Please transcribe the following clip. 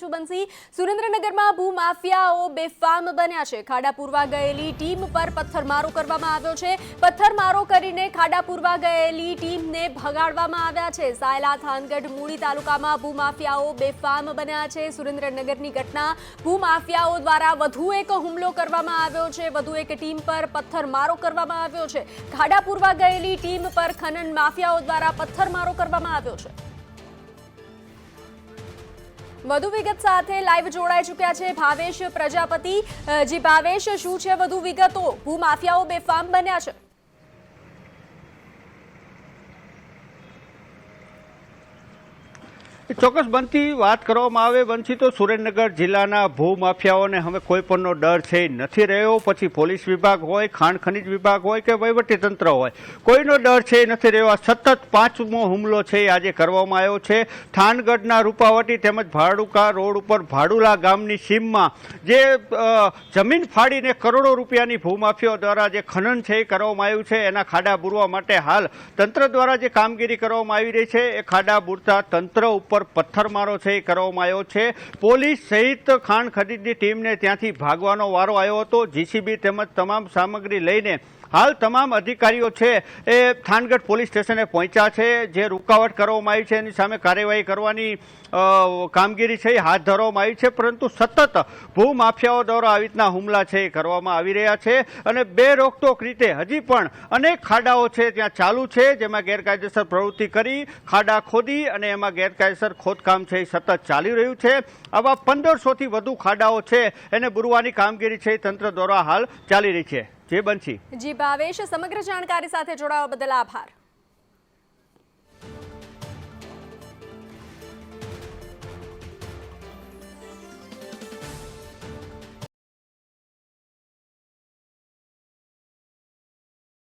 બંસી સુરેન્દ્રનગરમાં ભૂમાફિયાઓ બેફામ બન્યા છે. ખાડા પૂરવા ગયેલી ટીમ પર પથ્થરમારો કરવામાં આવ્યો છે. પથ્થરમારો કરીને ખાડા પૂરવા ગયેલી ટીમને ભગાડવામાં આવ્યા છે. સાયલા, થાનગઢ, મૂળી તાલુકામાં ભૂમાફિયાઓ બેફામ બન્યા છે. સુરેન્દ્રનગરની ઘટના ભૂમાફિયાઓ દ્વારા વધુ એક હુમલો કરવામાં આવ્યો છે. વધુ એક ટીમ પર પથ્થરમારો કરવામાં આવ્યો છે. ખાડા પૂરવા ગયેલી ટીમ પર ખનન માફિયાઓ દ્વારા પથ્થરમારો કરવામાં આવ્યો છે. વધુ વિગત સાથે લાઈવ જોડાઈ ચૂક્યા છે ભાવેશ પ્રજાપતિ. જે ભાવેશ, શું છે વધુ વિગતો? ભૂમાફિયાઓ બેફામ બન્યા છે. ચોક્કસ બનતી વાત કરવામાં આવે બનશી તો સુરેન્દ્રનગર જિલ્લાના ભૂમાફિયાઓને હવે કોઈ પણનો ડર છે નથી રહ્યો. પછી પોલીસ વિભાગ હોય, ખાણ ખનિજ વિભાગ હોય કે વહીવટી તંત્ર હોય, કોઈનો ડર છે નથી રહ્યો. આ સતત પાંચમો હુમલો છે એ આજે કરવામાં આવ્યો છે. થાનગઢના રૂપાવટી તેમજ ભાડુકા રોડ ઉપર ભાડુલા ગામની સીમમાં જે જમીન ફાડીને કરોડો રૂપિયાની ભૂમાફિયાઓ દ્વારા જે ખનન છે એ કરવામાં આવ્યું છે. એના ખાડા બુરવા માટે હાલ તંત્ર દ્વારા જે કામગીરી કરવામાં આવી રહી છે, એ ખાડા બુરતા તંત્ર ઉપર પથ્થરમારો છે એ કરવામાં આવ્યો છે. પોલીસ સહિત ખાણ ખરીદની ટીમને ત્યાંથી ભાગવાનો વારો આવ્યો હતો. જીસીબી તેમજ તમામ સામગ્રી લઈને હાલ તમામ અધિકારીઓ છે એ થાનગઢ પોલીસ સ્ટેશને પહોંચ્યા છે. જે રૂકાવટ કરવામાં આવી છે, એની સામે કાર્યવાહી કરવાની કામગીરી છે, એ હાથ ધરવામાં આવી છે. પરંતુ સતત ભૂમાફિયાઓ દ્વારા આવી રીતના હુમલા છે એ કરવામાં આવી રહ્યા છે અને બે રોકટોક રીતે હજી પણ અનેક ખાડાઓ છે ત્યાં ચાલુ છે, જેમાં ગેરકાયદેસર પ્રવૃત્તિ કરી, ખાડા ખોદી અને એમાં ગેરકાયદેસર ખોદકામ છે એ સતત ચાલી રહ્યું છે. આવા પંદરસોથી વધુ ખાડાઓ છે, એને બુરવાની કામગીરી છે એ તંત્ર દ્વારા હાલ ચાલી રહી છે. જે બનશી. જી ભાવેશ સમગ્ર જાણકારી સાથે જોડાવા બદલ આભાર.